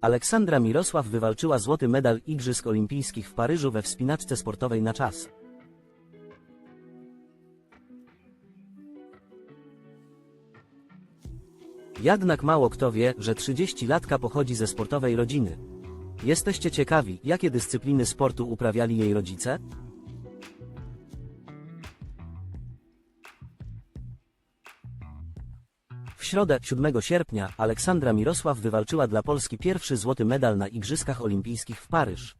Aleksandra Mirosław wywalczyła złoty medal Igrzysk Olimpijskich w Paryżu we wspinaczce sportowej na czas. Jednak mało kto wie, że 30-latka pochodzi ze sportowej rodziny. Jesteście ciekawi, jakie dyscypliny sportu uprawiali jej rodzice? Środę, 7 sierpnia, Aleksandra Mirosław wywalczyła dla Polski pierwszy złoty medal na Igrzyskach Olimpijskich w Paryż.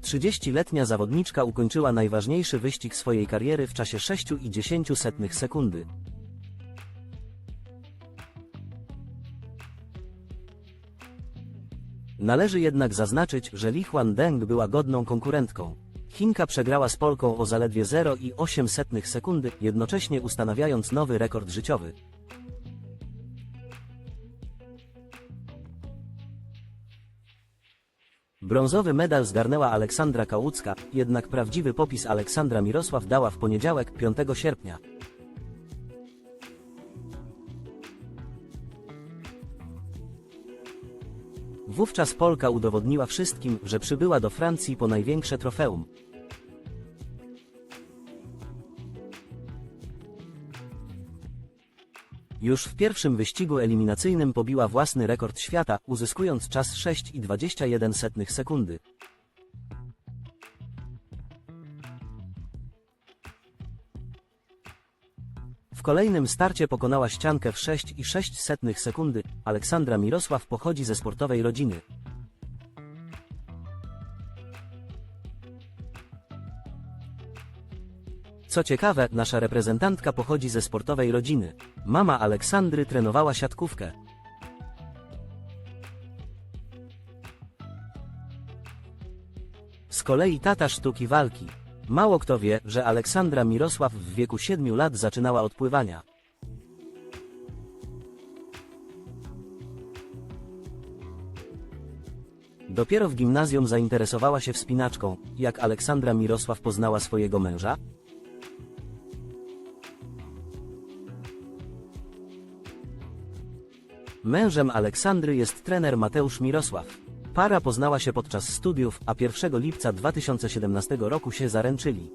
Trzydzieściletnia zawodniczka ukończyła najważniejszy wyścig swojej kariery w czasie 6,10 sekundy. Należy jednak zaznaczyć, że Li Huan Deng była godną konkurentką. Chinka przegrała z Polką o zaledwie 0,08 sekundy, jednocześnie ustanawiając nowy rekord życiowy. Brązowy medal zgarnęła Aleksandra Kałucka, jednak prawdziwy popis Aleksandra Mirosław dała w poniedziałek, 5 sierpnia. Wówczas Polka udowodniła wszystkim, że przybyła do Francji po największe trofeum. Już w pierwszym wyścigu eliminacyjnym pobiła własny rekord świata, uzyskując czas 6,21 sekundy. W kolejnym starcie pokonała ściankę w 6,06 sekundy. Aleksandra Mirosław pochodzi ze sportowej rodziny. Co ciekawe, nasza reprezentantka pochodzi ze sportowej rodziny. Mama Aleksandry trenowała siatkówkę. Z kolei tata sztuki walki. Mało kto wie, że Aleksandra Mirosław w wieku 7 lat zaczynała od pływania. Dopiero w gimnazjum zainteresowała się wspinaczką, jak Aleksandra Mirosław poznała swojego męża? Mężem Aleksandry jest trener Mateusz Mirosław. Para poznała się podczas studiów, a 1 lipca 2017 roku się zaręczyli.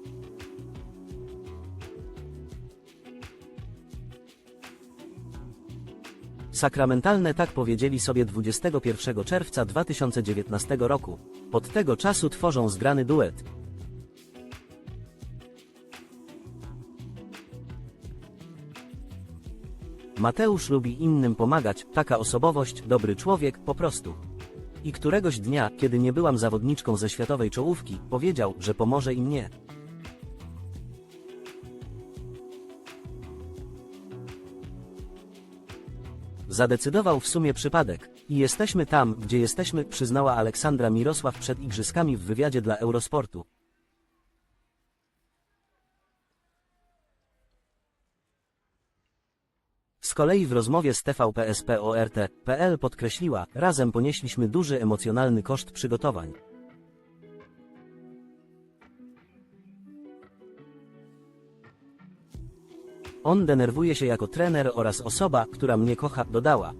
Sakramentalne tak powiedzieli sobie 21 czerwca 2019 roku. Od tego czasu tworzą zgrany duet. Mateusz lubi innym pomagać, taka osobowość, dobry człowiek, po prostu. I któregoś dnia, kiedy nie byłam zawodniczką ze światowej czołówki, powiedział, że pomoże i mnie. Zadecydował w sumie przypadek. I jesteśmy tam, gdzie jesteśmy, przyznała Aleksandra Mirosław przed igrzyskami w wywiadzie dla Eurosportu. Kolei w rozmowie z TVP SPORT.pl podkreśliła, razem ponieśliśmy duży emocjonalny koszt przygotowań. On denerwuje się jako trener oraz osoba, która mnie kocha, dodała.